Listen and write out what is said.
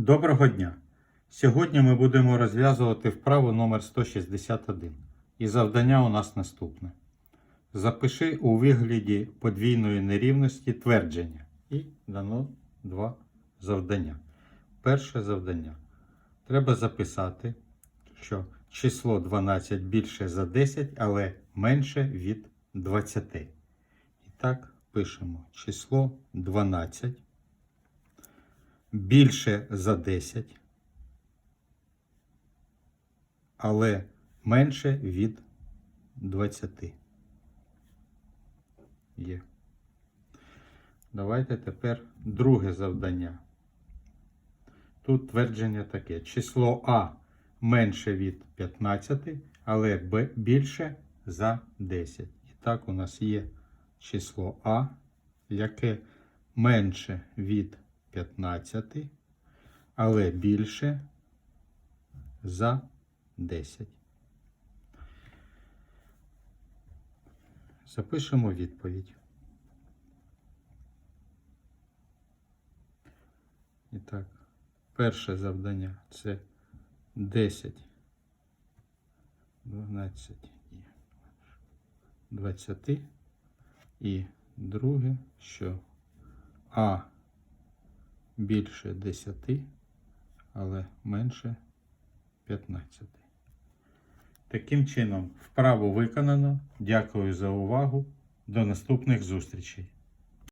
Доброго дня! Сьогодні ми будемо розв'язувати вправу номер 161. І завдання у нас наступне. Запиши у вигляді подвійної нерівності твердження. І дано два завдання. Перше завдання. Треба записати, що число 12 більше за 10, але менше від 20. І так, пишемо число 12 більше за 10, але менше від 20. Є. Давайте тепер друге завдання. Тут твердження таке: число А менше від 15, але Б більше за 10. І так у нас є число А, яке менше від 15, але більше за 10. Запишемо відповідь. І так, перше завдання це 10, 12 і 20. І друге, що А більше 10, але менше 15. Таким чином, вправу виконано. Дякую за увагу. До наступних зустрічей.